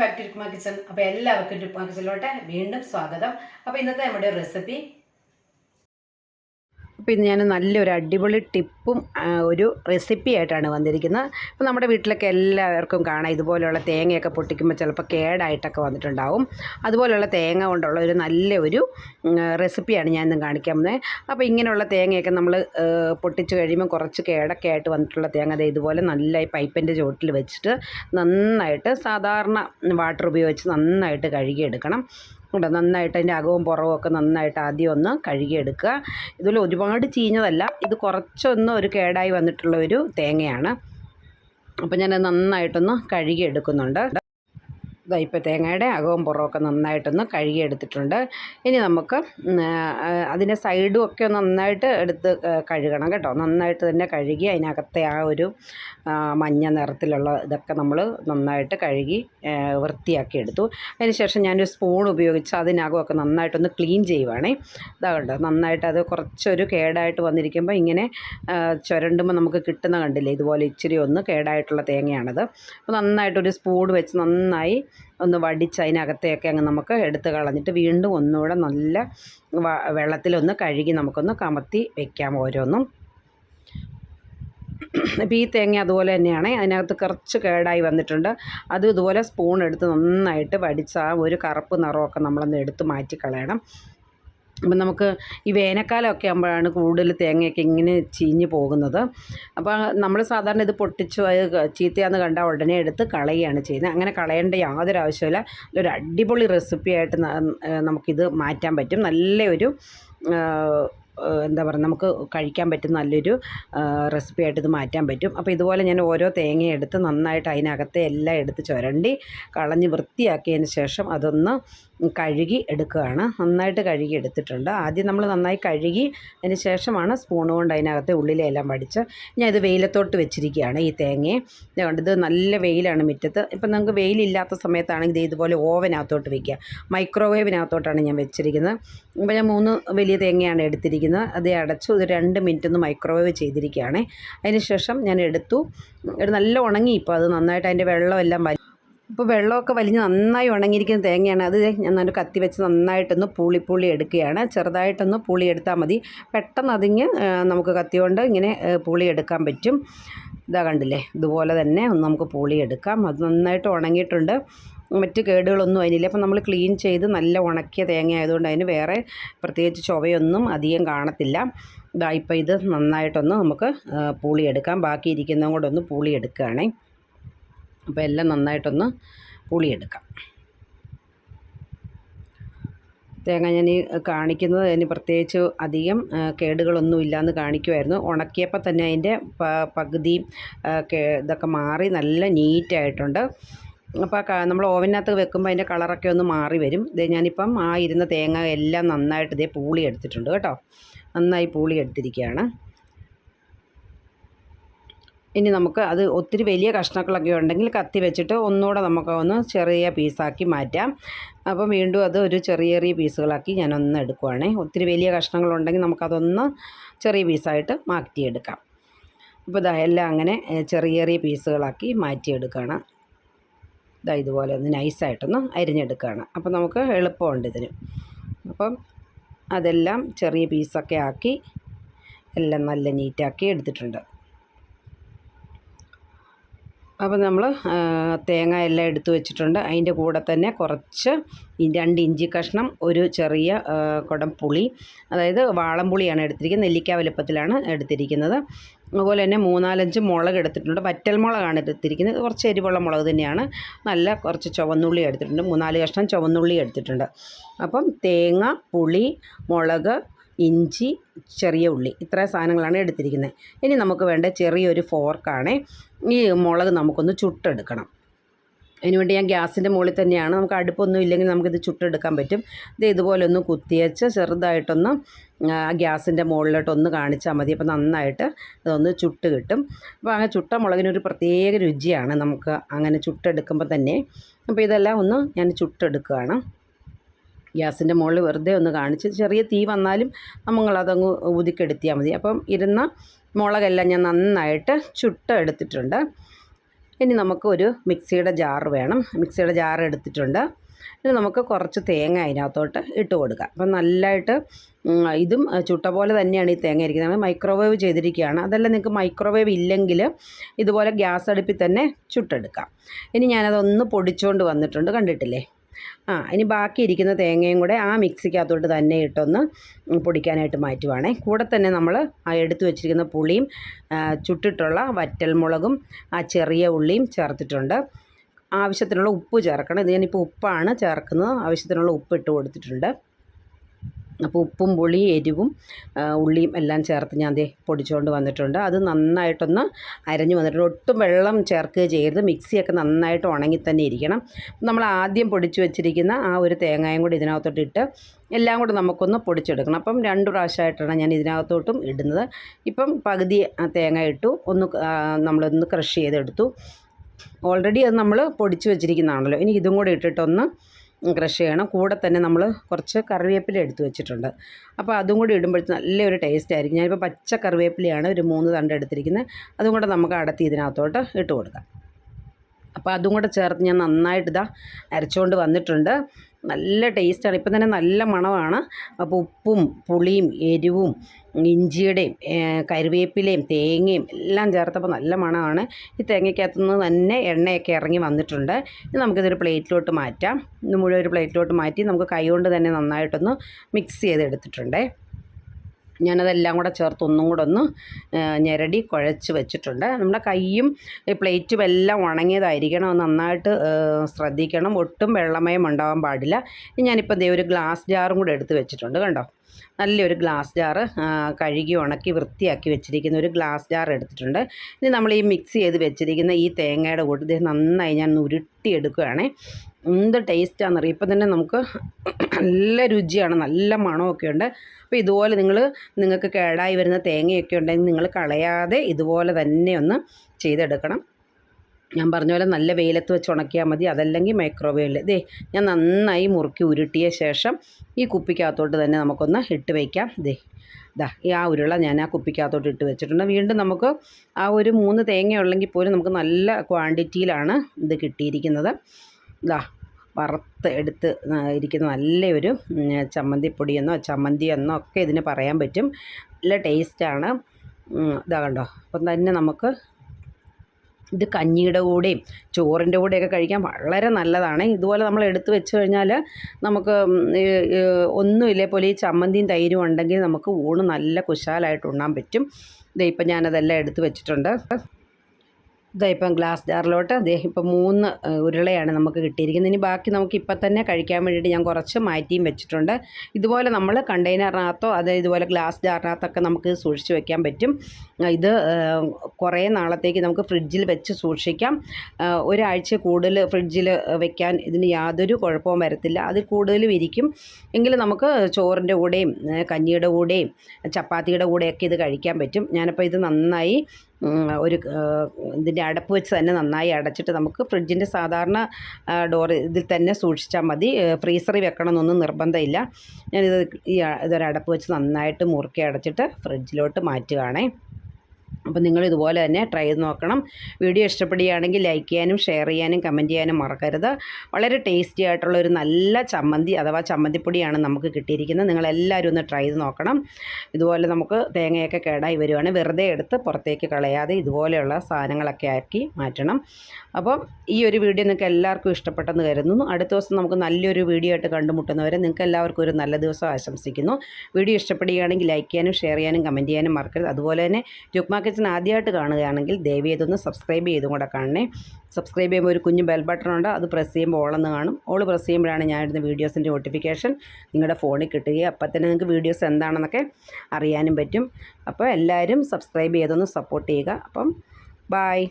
Back to Rukma kitchen അപ്പോൾ എല്ലാവർക്കും രുക്മ കിച്ചണിലോട്ട് വീണ്ടും സ്വാഗതം. അപ്പോൾ ഇന്നത്തെ നമ്മുടെ റെസിപ്പി അപ്പോൾ ഇന്ന് ഞാൻ നല്ലൊരു അടിപൊളി ടിപ്പും ഒരു റെസിപ്പി ആയിട്ടാണ് വന്നിരിക്കുന്നത്. അപ്പോൾ നമ്മുടെ വീട്ടിലൊക്കെ എല്ലാവർക്കും കാണാം ഇതുപോലെയുള്ള തേങ്ങയൊക്കെ പൊട്ടിക്കുമ്പോൾ ചിലപ്പോൾ കേടായിട്ടൊക്കെ വന്നിട്ടുണ്ടാവും. അതുപോലെയുള്ള തേങ്ങ കൊണ്ടുള്ള ഒരു നല്ല ഒരു റെസിപ്പിയാണ് ഞാൻ ഇന്ന് കാണിക്കാൻ പോകുന്നത്. അപ്പോൾ ഇങ്ങനെയുള്ള തേങ്ങയൊക്കെ നമ്മൾ പൊട്ടിച്ച് കഴിയുമ്പോൾ കുറച്ച് കേടൊക്കെ ആയിട്ട് വന്നിട്ടുള്ള തേങ്ങ ദേ ഇതുപോലെ നല്ല പൈപ്പിന്റെ ചുവട്ടിൽ വെച്ചിട്ട് നന്നായിട്ട് സാധാരണ വാട്ടർ ഉപയോഗിച്ച് നന്നായിട്ട് കഴുകിയെടുക്കണം. ഉണ്ട്. നന്നായിട്ട് അതിന്റെ അകവും പുറവും ഒക്കെ നന്നായിട്ട് ആദ്യം ഒന്ന് കഴുകിയെടുക്കുക. ഇതിൽ ഒരുപാട് ചീഞ്ഞതല്ല. ഇത് കുറച്ചൊന്ന് ഒരു കേടായി വന്നിട്ടുള്ള ഒരു തേങ്ങയാണ്. അപ്പം ഞാൻ നന്നായിട്ടൊന്ന് കഴുകിയെടുക്കുന്നുണ്ട്. ഇപ്പോൾ തേങ്ങയുടെ അകവും പുറമൊക്കെ നന്നായിട്ടൊന്ന് കഴുകിയെടുത്തിട്ടുണ്ട്. ഇനി നമുക്ക് അതിന്റെ സൈഡും ഒക്കെ നന്നായിട്ട് എടുത്ത് കഴുകണം കേട്ടോ. നന്നായിട്ട് തന്നെ കഴുകി അതിനകത്തെ ആ ഒരു മഞ്ഞ നിറത്തിലുള്ള ഇതൊക്കെ നമ്മൾ നന്നായിട്ട് കഴുകി വൃത്തിയാക്കി എടുത്തു അതിന് ശേഷം ഞാനൊരു സ്പൂൺ ഉപയോഗിച്ച് അതിനകമൊക്കെ നന്നായിട്ടൊന്ന് ക്ലീൻ ചെയ്യുവാണേ. ഇതാ കണ്ടോ നന്നായിട്ട് അത് കുറച്ചൊരു കേടായിട്ട് വന്നിരിക്കുമ്പോൾ ഇങ്ങനെ ചുരണ്ടുമ്പോൾ നമുക്ക് കിട്ടുന്ന കണ്ടില്ലേ ഇതുപോലെ ഇച്ചിരി ഒന്ന് കേടായിട്ടുള്ള തേങ്ങയാണത്. അപ്പോൾ നന്നായിട്ടൊരു സ്പൂൺ വെച്ച് നന്നായി ഒന്ന് വടിച്ച് അതിനകത്തെയൊക്കെ അങ്ങ് നമുക്ക് എടുത്ത് കളഞ്ഞിട്ട് വീണ്ടും ഒന്നുകൂടെ നല്ല വെള്ളത്തിലൊന്ന് കഴുകി നമുക്കൊന്ന് കമത്തി വെക്കാം ഓരോന്നും. അപ്പോൾ ഈ തേങ്ങ അതുപോലെ തന്നെയാണ്. അതിനകത്ത് കുറച്ച് കേടായി വന്നിട്ടുണ്ട്. അത് ഇതുപോലെ സ്പൂൺ എടുത്ത് നന്നായിട്ട് വടിച്ച് ആ ഒരു കറുപ്പ് നിറമൊക്കെ നമ്മളൊന്ന് എടുത്ത് മാറ്റി കളയണം അപ്പം നമുക്ക് ഈ വേനൽക്കാലമൊക്കെ ആകുമ്പോഴാണ് കൂടുതൽ തേങ്ങയൊക്കെ ഇങ്ങനെ ചീഞ്ഞ് പോകുന്നത്. അപ്പോൾ നമ്മൾ സാധാരണ ഇത് പൊട്ടിച്ചു അത് ചീത്തയാന്ന് കണ്ടാൽ ഉടനെ എടുത്ത് കളയുകയാണ് ചെയ്യുന്നത്. അങ്ങനെ കളയേണ്ട യാതൊരു ആവശ്യമില്ല ഒരു അടിപൊളി റെസിപ്പിയായിട്ട് നമുക്കിത് മാറ്റാൻ പറ്റും. നല്ല ഒരു ഏഹ്, ഏഹ്, എന്താ പറയുക നമുക്ക് കഴിക്കാൻ പറ്റുന്ന നല്ലൊരു റെസിപ്പി ആയിട്ട് ഇത് മാറ്റാൻ പറ്റും. അപ്പോൾ ഇതുപോലെ ഞാൻ ഓരോ തേങ്ങ എടുത്ത് നന്നായിട്ട് അതിനകത്തെ എല്ലാം എടുത്ത് ചുരണ്ടി കളഞ്ഞ് വൃത്തിയാക്കിയതിന് ശേഷം അതൊന്ന് കഴുകി എടുക്കുകയാണ്. നന്നായിട്ട് കഴുകി എടുത്തിട്ടുണ്ട്. ആദ്യം നമ്മൾ നന്നായി കഴുകി അതിന് ശേഷമാണ് സ്പൂൺ കൊണ്ട് അതിനകത്തെ ഉള്ളിലെല്ലാം വടിച്ച് ഞാൻ ഇത് വെയിലത്തോട്ട് വെച്ചിരിക്കുകയാണ് ഈ തേങ്ങയെ. അതുകൊണ്ട് ഇത് നല്ല വെയിലാണ് മുറ്റത്ത്. ഇപ്പം നമുക്ക് വെയിലില്ലാത്ത സമയത്താണെങ്കിൽ ഇത് ഇതുപോലെ ഓവനകത്തോട്ട് വയ്ക്കുക മൈക്രോവേവിനകത്തോട്ടാണ് ഞാൻ വെച്ചിരിക്കുന്നത്. അപ്പോൾ ഞാൻ മൂന്ന് വലിയ തേങ്ങയാണ് എടുത്തിരിക്കുന്നത്. അത് അടച്ചു. ഒരു രണ്ട് മിനിറ്റ് ഒന്ന് മൈക്രോവേവ് ചെയ്തിരിക്കുകയാണ്. അതിന് ശേഷം ഞാൻ എടുത്തു. ഒരു നല്ല ഉണങ്ങി ഇപ്പോൾ അത് നന്നായിട്ട് അതിന്റെ വെള്ളമെല്ലാം വലി ഇപ്പോൾ വെള്ളമൊക്കെ വലിഞ്ഞ് നന്നായി ഉണങ്ങിയിരിക്കുന്ന തേങ്ങയാണ്. അത് ഞാൻ നല്ല കത്തി വെച്ച് നന്നായിട്ടൊന്ന് പുളി പുളി എടുക്കുകയാണ്. ചെറുതായിട്ടൊന്ന് പൂളി എടുത്താൽ മതി. പെട്ടെന്ന് അതിങ്ങ് നമുക്ക് കത്തി കൊണ്ട് ഇങ്ങനെ പൂളി എടുക്കാൻ പറ്റും. ഇതാ കണ്ടില്ലേ? ഇതുപോലെ തന്നെ ഒന്ന് നമുക്ക് പൂളി എടുക്കാം. അത് നന്നായിട്ട് ഉണങ്ങിയിട്ടുണ്ട്. മറ്റ് കേടുകളൊന്നും അതിനില്ല. അപ്പം നമ്മൾ ക്ലീൻ ചെയ്ത് നല്ല ഉണക്കിയ തേങ്ങ ആയതുകൊണ്ട് അതിന് വേറെ പ്രത്യേകിച്ച് ചുവയൊന്നും അധികം കാണത്തില്ല. ഇതാ ഇപ്പോൾ ഇത് നന്നായിട്ടൊന്ന് നമുക്ക് പുളിയെടുക്കാം. ബാക്കി ഇരിക്കുന്നതും കൂടെ ഒന്ന് പുളിയെടുക്കുകയാണേ. അപ്പോൾ എല്ലാം നന്നായിട്ടൊന്ന് പുളിയെടുക്കാം. തേങ്ങ ഞാൻ ഈ കാണിക്കുന്നത് അതിന് പ്രത്യേകിച്ച് അധികം കേടുകളൊന്നും ഇല്ലയെന്ന് കാണിക്കുമായിരുന്നു ഉണക്കിയപ്പോൾ തന്നെ അതിന്റെ പ- പകുതി ഇതൊക്കെ മാറി നല്ല നീറ്റായിട്ടുണ്ട്. അപ്പോൾ നമ്മൾ ഓവനകത്ത് വെക്കുമ്പോൾ അതിന്റെ കളറൊക്കെ ഒന്ന് മാറി വരും. ഇത് ഞാനിപ്പം ആ ഇരുന്ന തേങ്ങ എല്ലാം നന്നായിട്ട് ഇതേ പൂളി എടുത്തിട്ടുണ്ട് കേട്ടോ. നന്നായി പൂളി എടുത്തിരിക്കുകയാണ്. ഇനി നമുക്ക് അത് ഒത്തിരി വലിയ കഷ്ണങ്ങളൊക്കെ ഉണ്ടെങ്കിൽ കത്തി വെച്ചിട്ട് ഒന്നുകൂടെ നമുക്ക് ഒന്ന് ചെറിയ പീസാക്കി മാറ്റാം. അപ്പം വീണ്ടും അത് ഒരു ചെറിയ ചെറിയ പീസുകളാക്കി ഞാനൊന്ന് എടുക്കുവാണേ. ഒത്തിരി വലിയ കഷ്ണങ്ങളുണ്ടെങ്കിൽ നമുക്കതൊന്ന് ചെറിയ പീസായിട്ട് മാറ്റിയെടുക്കാം. അപ്പോൾ ഇതാ എല്ലാം അങ്ങനെ ചെറിയ ചെറിയ പീസുകളാക്കി മാറ്റിയെടുക്കുകയാണ്. ഇതാ ഇതുപോലെ ഒന്ന് നൈസായിട്ടൊന്ന് അരിഞ്ഞെടുക്കുകയാണ്. അപ്പം നമുക്ക് എളുപ്പമുണ്ട് ഇതിന്. അപ്പം അതെല്ലാം ചെറിയ പീസൊക്കെ ആക്കി എല്ലാം നല്ല നീറ്റാക്കി എടുത്തിട്ടുണ്ട്. അപ്പോൾ നമ്മൾ തേങ്ങ എല്ലാം എടുത്തു വെച്ചിട്ടുണ്ട്. അതിന്റെ കൂടെ തന്നെ കുറച്ച് രണ്ട് ഇഞ്ചി കഷ്ണം ഒരു ചെറിയ കുടം പുളി അതായത് വാളംപുളിയാണ് എടുത്തിരിക്കുന്നത്. നെല്ലിക്ക വലുപ്പത്തിലാണ് എടുത്തിരിക്കുന്നത്. അതുപോലെ തന്നെ മൂന്നാലഞ്ച് മുളക് എടുത്തിട്ടുണ്ട്. വറ്റൽ മുളകാണ് എടുത്തിരിക്കുന്നത്. കുറച്ച് എരിവുള്ള മുളക് തന്നെയാണ്. നല്ല കുറച്ച് ചുവന്നുള്ളി എടുത്തിട്ടുണ്ട്. മൂന്നാൽ കഷ്ണം ചുവന്നുള്ളി എടുത്തിട്ടുണ്ട്. അപ്പം തേങ്ങ പുളി മുളക് ഇഞ്ചി ചെറിയ ഉള്ളി ഇത്ര സാധനങ്ങളാണ് എടുത്തിരിക്കുന്നത്. ഇനി നമുക്ക് വേണ്ട ചെറിയൊരു ഫോർക്കാണ് ഈ മുളക് നമുക്കൊന്ന് ചുട്ടെടുക്കണം. അതിനുവേണ്ടി ഞാൻ ഗ്യാസിന്റെ മുകളിൽ തന്നെയാണ്. നമുക്ക് അടുപ്പൊന്നും ഇല്ലെങ്കിൽ നമുക്കിത് ചുട്ടെടുക്കാൻ പറ്റും. ഇത് ഇതുപോലെ ഒന്ന് കുത്തിയച്ച് ചെറുതായിട്ടൊന്ന് ഗ്യാസിന്റെ മുകളിലോട്ട് ഒന്ന് കാണിച്ചാൽ മതി. അപ്പോൾ നന്നായിട്ട് അതൊന്ന് ചുട്ട് കിട്ടും. അപ്പോൾ അങ്ങനെ ചുട്ട മുളകിനൊരു പ്രത്യേക രുചിയാണ് നമുക്ക് അങ്ങനെ ചുട്ടെടുക്കുമ്പോൾ തന്നെ. അപ്പോൾ ഇതെല്ലാം ഒന്ന് ഞാൻ ചുട്ടെടുക്കുകയാണ്. ഗ്യാസിന്റെ മുകളിൽ വെറുതെ ഒന്ന് കാണിച്ച് ചെറിയ തീ വന്നാലും നമ്മളതങ്ങ് ഊതിക്കെടുത്തിയാൽ മതി. അപ്പം ഇരുന്ന മുളകെല്ലാം ഞാൻ നന്നായിട്ട് ചുട്ടെടുത്തിട്ടുണ്ട്. ഇനി നമുക്ക് ഒരു മിക്സിയുടെ ജാർ വേണം. മിക്സിയുടെ ജാർ എടുത്തിട്ടുണ്ട്. ഇനി നമുക്ക് കുറച്ച് തേങ്ങ അതിനകത്തോട്ട് ഇട്ട് കൊടുക്കാം. അപ്പം നല്ലതായിട്ട് ഇതും ചുട്ട പോലെ തന്നെയാണ് ഈ തേങ്ങ ഇരിക്കുന്നത് നമ്മൾ മൈക്രോവേവ് ചെയ്തിരിക്കുകയാണ്. അതല്ല നിങ്ങൾക്ക് മൈക്രോവേവ് ഇല്ലെങ്കിൽ ഇതുപോലെ ഗ്യാസ് അടുപ്പിൽ തന്നെ ചുട്ടെടുക്കാം. ഇനി ഞാനതൊന്ന് പൊടിച്ചുകൊണ്ട് വന്നിട്ടുണ്ട്. കണ്ടിട്ടില്ലേ? ആ ഇനി ബാക്കി ഇരിക്കുന്ന തേങ്ങയും കൂടെ ആ മിക്സിക്കകത്തോട്ട് തന്നെ ഇട്ടൊന്ന് പൊടിക്കാനായിട്ട് മാറ്റുവാണേ. കൂടെ തന്നെ നമ്മൾ ആ എടുത്തു വെച്ചിരിക്കുന്ന പുളിയും ചുട്ടിട്ടുള്ള വറ്റൽമുളകും ആ ചെറിയ ഉള്ളിയും ചേർത്തിട്ടുണ്ട്. ആവശ്യത്തിനുള്ള ഉപ്പ് ചേർക്കണം. ഇത് ഞാനിപ്പോൾ ഉപ്പാണ് ചേർക്കുന്നത്. ആവശ്യത്തിനുള്ള ഉപ്പ് ഇട്ട് കൊടുത്തിട്ടുണ്ട്. അപ്പോൾ ഉപ്പും പുളി എരിവും ഉള്ളിയും എല്ലാം ചേർത്ത് ഞാൻ ദേ പൊടിച്ചുകൊണ്ട് വന്നിട്ടുണ്ട്. അത് നന്നായിട്ടൊന്ന് അരഞ്ഞു വന്നിട്ടുണ്ട്. ഒട്ടും വെള്ളം ചേർക്കുക ചെയ്യരുത്. മിക്സിയൊക്കെ നന്നായിട്ട് ഉണങ്ങി തന്നെ ഇരിക്കണം. നമ്മൾ ആദ്യം പൊടിച്ചു വെച്ചിരിക്കുന്ന ആ ഒരു തേങ്ങയും കൂടി ഇതിനകത്തോട്ട് ഇട്ട് എല്ലാം കൂടെ നമുക്കൊന്ന് പൊടിച്ചെടുക്കണം. അപ്പം രണ്ട് പ്രാവശ്യമായിട്ടാണ് ഞാൻ ഇതിനകത്തോട്ടും ഇടുന്നത്. ഇപ്പം പകുതി തേങ്ങ ഇട്ടു. ഒന്ന് നമ്മളൊന്ന് ക്രഷ് ചെയ്തെടുത്തു. ഓൾറെഡി അത് നമ്മൾ പൊടിച്ചു വെച്ചിരിക്കുന്നതാണല്ലോ. ഇനി ഇതും കൂടി ഇട്ടിട്ടൊന്ന് ക്രഷ് ചെയ്യണം. കൂടെ തന്നെ നമ്മൾ കുറച്ച് കറിവേപ്പില എടുത്തു വെച്ചിട്ടുണ്ട്. അപ്പോൾ അതും കൂടി ഇടുമ്പോഴത്തെ നല്ലൊരു ടേസ്റ്റ് ആയിരിക്കും. ഞാനിപ്പോൾ പച്ച കറിവേപ്പിലയാണ് ഒരു മൂന്ന് തണ്ട് എടുത്തിരിക്കുന്നത് അതും കൂടെ നമുക്ക് അടത്തി ഇതിനകത്തോട്ട് ഇട്ട് കൊടുക്കാം. അപ്പോൾ അതും കൂടെ ചേർത്ത് ഞാൻ നന്നായിട്ട് ഇതാ അരച്ചുകൊണ്ട് വന്നിട്ടുണ്ട്. നല്ല ടേസ്റ്റാണ്. ഇപ്പം തന്നെ നല്ല മണമാണ്. അപ്പോൾ ഉപ്പും പുളിയും എരിവും ഇഞ്ചിയുടെയും കരുവേപ്പിലയും തേങ്ങയും എല്ലാം ചേർത്തപ്പോൾ നല്ല മണമാണ്. ഈ തേങ്ങയ്ക്കകത്തുനിന്ന് തന്നെ എണ്ണയൊക്കെ ഇറങ്ങി വന്നിട്ടുണ്ട്. ഇനി നമുക്കിതൊരു പ്ലേറ്റിലോട്ട് മാറ്റാം. ഇത് മുഴുവൻ ഒരു പ്ലേറ്റിലോട്ട് മാറ്റി നമുക്ക് കൈ കൊണ്ട് തന്നെ നന്നായിട്ടൊന്ന് മിക്സ് ചെയ്തെടുത്തിട്ടുണ്ടേ. ഞാനതെല്ലാം കൂടെ ചേർത്ത് ഒന്നും കൂടെ ഒന്ന് ഞെരടി കുഴച്ച് വെച്ചിട്ടുണ്ട്. നമ്മുടെ കൈയും പ്ലേറ്റും എല്ലാം ഉണങ്ങിയതായിരിക്കണം. നന്നായിട്ട് ശ്രദ്ധിക്കണം. ഒട്ടും വെള്ളമയം ഉണ്ടാവാൻ പാടില്ല. ഞാനിപ്പോൾ ദേ ഒരു ഗ്ലാസ് ജാറും കൂടെ എടുത്ത് വെച്ചിട്ടുണ്ട്. കണ്ടോ? നല്ലൊരു ഗ്ലാസ് ജാറ് കഴുകി ഉണക്കി വൃത്തിയാക്കി വെച്ചിരിക്കുന്ന ഒരു ഗ്ലാസ് ജാർ എടുത്തിട്ടുണ്ട്. ഇനി നമ്മൾ ഈ മിക്സ് ചെയ്ത് വെച്ചിരിക്കുന്ന ഈ തേങ്ങയുടെ കൂട്ടത്തിൽ നന്നായി ഞാൻ ഉരുട്ടിയെടുക്കുകയാണേ. എന്ത് ടേസ്റ്റാണെന്നറിയാം ഇപ്പം തന്നെ നമുക്ക് നല്ല രുചിയാണ് നല്ല മണമൊക്കെ ഉണ്ട്. അപ്പോൾ ഇതുപോലെ നിങ്ങൾ നിങ്ങൾക്ക് കേടായി വരുന്ന തേങ്ങയൊക്കെ ഉണ്ടെങ്കിൽ നിങ്ങൾ കളയാതെ ഇതുപോലെ തന്നെ ഒന്ന് ചെയ്തെടുക്കണം. ഞാൻ പറഞ്ഞ പോലെ നല്ല വെയിലത്ത് വെച്ച് ഉണക്കിയാൽ മതി. അതല്ലെങ്കിൽ മൈക്രോവേവിൽ ദേ ഞാൻ നന്നായി മുറുക്കി ഉരുട്ടിയ ശേഷം ഈ കുപ്പിക്കകത്തോട്ട് തന്നെ നമുക്കൊന്ന് ഇട്ട് വയ്ക്കാം ദേ ഇതാ ഈ ആ ഉരുള ഞാൻ ആ കുപ്പിക്കകത്തോട്ട് ഇട്ട് വെച്ചിട്ടുണ്ട്. വീണ്ടും നമുക്ക് ആ ഒരു മൂന്ന് തേങ്ങ ഉള്ളെങ്കിൽ പോലും നമുക്ക് നല്ല ക്വാണ്ടിറ്റിയിലാണ് ഇത് കിട്ടിയിരിക്കുന്നത്. ഇതാ വറുത്ത് എടുത്ത് ഇരിക്കുന്ന നല്ലൊരു ചമ്മന്തിപ്പൊടിയെന്നോ ചമ്മന്തിയെന്നോ ഒക്കെ ഇതിന് പറയാൻ പറ്റും. നല്ല ടേസ്റ്റാണ് ഇതാ കണ്ടോ? അപ്പം തന്നെ നമുക്ക് ഇത് കഞ്ഞിയുടെ കൂടെയും ചോറിന്റെ കൂടെയൊക്കെ കഴിക്കാൻ വളരെ നല്ലതാണ്. ഇതുപോലെ നമ്മൾ എടുത്തു വെച്ച് കഴിഞ്ഞാൽ നമുക്ക് ഒന്നുമില്ലേ പോലെ ഈ ചമ്മന്തിയും തൈരും ഉണ്ടെങ്കിൽ നമുക്ക് ഊണ് നല്ല കുശാലായിട്ട് ഉണ്ണാൻ പറ്റും. ഇതേ ഇപ്പം ഞാനതെല്ലാം എടുത്ത് വെച്ചിട്ടുണ്ട്. ഇതാ ഇപ്പം ഗ്ലാസ് ജാറിലോട്ട് അദ്ദേഹം ഇപ്പം മൂന്ന് ഉരുളയാണ് നമുക്ക് കിട്ടിയിരിക്കുന്നത്. ഇനി ബാക്കി നമുക്ക് ഇപ്പം തന്നെ കഴിക്കാൻ വേണ്ടിയിട്ട് ഞാൻ കുറച്ച് മാറ്റിയും വെച്ചിട്ടുണ്ട്. ഇതുപോലെ നമ്മൾ കണ്ടെയ്നറിനകത്തോ അത് ഇതുപോലെ ഗ്ലാസ് ജാറിനകത്തൊക്കെ നമുക്ക് സൂക്ഷിച്ച് വെക്കാൻ പറ്റും. ഇത് കുറേ നാളത്തേക്ക് നമുക്ക് ഫ്രിഡ്ജിൽ വെച്ച് സൂക്ഷിക്കാം. ഒരാഴ്ച കൂടുതൽ ഫ്രിഡ്ജിൽ വെക്കാൻ ഇതിന് യാതൊരു കുഴപ്പവും വരത്തില്ല. അതിൽ കൂടുതലും ഇരിക്കും. എങ്കിലും നമുക്ക് ചോറിന്റെ കൂടെയും കഞ്ഞിയുടെ കൂടെയും ചപ്പാത്തിയുടെ കൂടെയൊക്കെ ഇത് കഴിക്കാൻ പറ്റും. ഞാനിപ്പോൾ ഇത് നന്നായി ഒരു ഇതിന്റെ അടപ്പ് വെച്ച് തന്നെ നന്നായി അടച്ചിട്ട് നമുക്ക് ഫ്രിഡ്ജിന്റെ സാധാരണ ഡോർ ഇതിൽ തന്നെ സൂക്ഷിച്ചാൽ മതി. ഫ്രീസറിൽ വെക്കണമെന്നൊന്നും നിർബന്ധമില്ല. ഞാനിത് ഈ ഇതൊരു അടപ്പ് വെച്ച് നന്നായിട്ട് മുറുക്കി അടച്ചിട്ട് ഫ്രിഡ്ജിലോട്ട് മാറ്റുകയാണേ. അപ്പോൾ നിങ്ങൾ ഇതുപോലെ തന്നെ ട്രൈ ചെയ്ത് നോക്കണം. വീഡിയോ ഇഷ്ടപ്പെടുകയാണെങ്കിൽ ലൈക്ക് ചെയ്യാനും ഷെയർ ചെയ്യാനും കമന്റ് ചെയ്യാനും മറക്കരുത്. വളരെ ടേസ്റ്റി ആയിട്ടുള്ള ഒരു നല്ല ചമ്മന്തി അഥവാ ചമ്മന്തിപ്പൊടിയാണ് നമുക്ക് കിട്ടിയിരിക്കുന്നത്. നിങ്ങളെല്ലാവരും ഒന്ന് ട്രൈ ചെയ്ത് നോക്കണം. ഇതുപോലെ നമുക്ക് തേങ്ങയൊക്കെ കേടായി വരുവാണ്. വെറുതെ എടുത്ത് പുറത്തേക്ക് കളയാതെ ഇതുപോലെയുള്ള സാധനങ്ങളൊക്കെ ആക്കി മാറ്റണം. അപ്പം ഈ ഒരു വീഡിയോ നിങ്ങൾക്ക് എല്ലാവർക്കും ഇഷ്ടപ്പെട്ടെന്ന് കരുതുന്നു. അടുത്ത ദിവസം നമുക്ക് നല്ലൊരു വീഡിയോ ആയിട്ട് കണ്ടുമുട്ടുന്നവരെ നിങ്ങൾക്ക് എല്ലാവർക്കും ഒരു നല്ല ദിവസം ആശംസിക്കുന്നു. വീഡിയോ ഇഷ്ടപ്പെടുകയാണെങ്കിൽ ലൈക്ക് ചെയ്യാനും ഷെയർ ചെയ്യാനും കമന്റ് ചെയ്യാനും മറക്കരുത്. അതുപോലെ തന്നെ രുക്മാ കിച്ചൻ ആദ്യമായിട്ട് കാണുകയാണെങ്കിൽ ദയവ് ചെയ്തൊന്ന് സബ്സ്ക്രൈബ് ചെയ്തും കൂടെ കാണണേ. സബ്സ്ക്രൈബ് ചെയ്യുമ്പോൾ ഒരു കുഞ്ഞ് ബെൽ ബട്ടൺ ഉണ്ട്. അത് പ്രസ് ചെയ്യുമ്പോൾ ഓളെന്ന് കാണും. ഓൾ പ്രസ് ചെയ്യുമ്പോഴാണ് ഞാനിടുന്ന വീഡിയോസിന്റെ നോട്ടിഫിക്കേഷൻ നിങ്ങളുടെ ഫോണിൽ കിട്ടുകയും അപ്പം തന്നെ നിങ്ങൾക്ക് വീഡിയോസ് എന്താണെന്നൊക്കെ അറിയാനും പറ്റും. അപ്പോൾ എല്ലാവരും സബ്സ്ക്രൈബ് ചെയ്തൊന്ന് സപ്പോർട്ട് ചെയ്യുക. അപ്പം ബായ്